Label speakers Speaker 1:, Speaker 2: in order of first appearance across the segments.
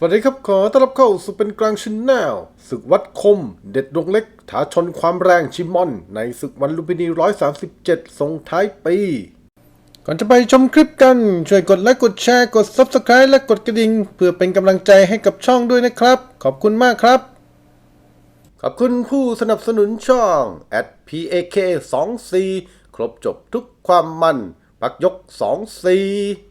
Speaker 1: สวัสดีครับขอต้อนรับเข้าสู่เป็นกลางชินแนลศึกวัดคม เด็ดดวงเล็กท้าชนความแรงชิมอน ในศึกวันลุมพินี 137 ส่งท้ายปี ก่อนจะไปชมคลิปกัน ช่วยกดไลค์กดแชร์กด Subscribe และกดกระดิ่ง เพื่อเป็นกำลังใจให้กับช่องด้วยนะครับ ขอบคุณมากครับ ขอบคุณผู้สนับสนุนช่อง at @pak 2 4ครบจบทุกความมันปักยก2 4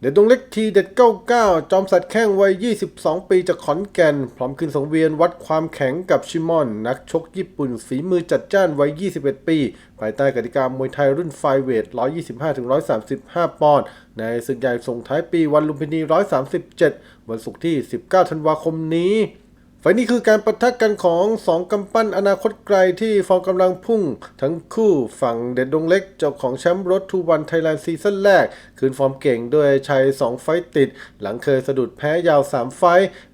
Speaker 1: เด็ดดวงเล็กทีเด็ด 99 จอมสัตว์แข้งวัย 22 ปีจากขอนแก่น พร้อมขึ้นสังเวียนวัดความแข็งกับชิมอน นักชกญี่ปุ่นฝีมือจัดจ้านวัย 21 ปี ภายใต้กติกามวยไทยรุ่นไฟเวท 125-135 ปอนด์ ในศึกใหญ่ส่งท้ายปีวันลุมพินี 137 วันศุกร์ที่ 19 ธันวาคมนี้ ไฟนี้คือการประทะกันของสองกำปั้นอนาคตไกลที่ฟอร์มกำลังพุ่ง ทั้งคู่ฝั่งเด็ดดงเล็กเจ้าของแชมป์รถทูวันไทยแลนด์ซีซั่นแรก คืนฟอร์มเก่งด้วยชัย 2 ไฟติด หลังเคยสะดุดแพ้ยาว 3 ไฟ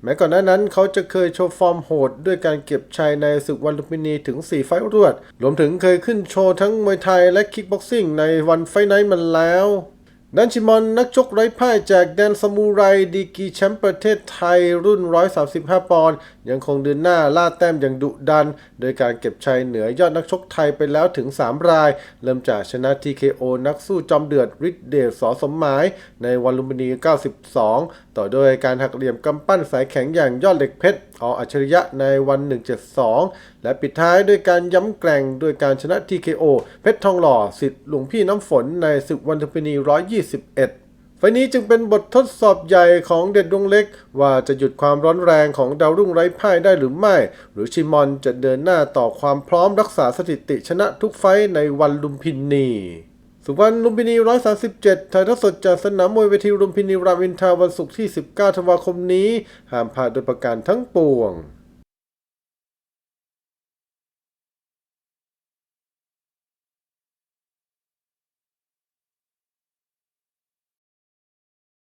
Speaker 1: แม้ก่อนหน้านั้นเขาจะเคยโชว์ฟอร์มโหด ด้วยการเก็บชัยในศึกวันลุมพินีถึง 4 ไฟรวด รวมถึงเคยขึ้นโชว์ทั้งมวยไทยและคิกบ็อกซิ่งในวันไฟไนท์มันแล้ว ดันชิมอนนักชกไร้พ่ายจากแดนสมูไรดีกีแชมป์ประเทศไทยรุ่น 135 ปอนด์ยังคงเดินหน้าล่าแต้มอย่างดุดัน โดยการเก็บชัยเหนือยอดนักชกไทยไปแล้วถึง 3 ราย เริ่มจากชนะ TKO นักสู้จอมเดือดริดเดชสอสมหมาย ในวันลุมพินี 92 ต่อด้วยการหักเหลี่ยมกำปั้นสายแข็งอย่างยอดเหล็กเพชรออัจฉริยะในวัน 172 และปิดท้ายด้วยการย้ำแกร่งด้วยการชนะ TKO เพชรทองหล่อสิทธิ์หลวงพี่น้ำฝนในศึกวันลุมพินี 121ไฟล์นี้จึงเป็นบททดสอบใหญ่ของเด็ดดวงเล็ก ว่าจะหยุดความร้อนแรงของดาวรุ่งไร้พ่ายได้หรือไม่ หรือชิมอนจะเดินหน้าต่อความพร้อมรักษาสถิติชนะทุกไฟในวันลุมพินี สุวรรณลุมพินี 137 ถ่ายทอดสดจากสนามมวยเวทีลุมพินีรามอินทราวันศุกร์ที่ 19 ธันวาคมนี้ ห้ามพลาดโดยประการทั้งปวง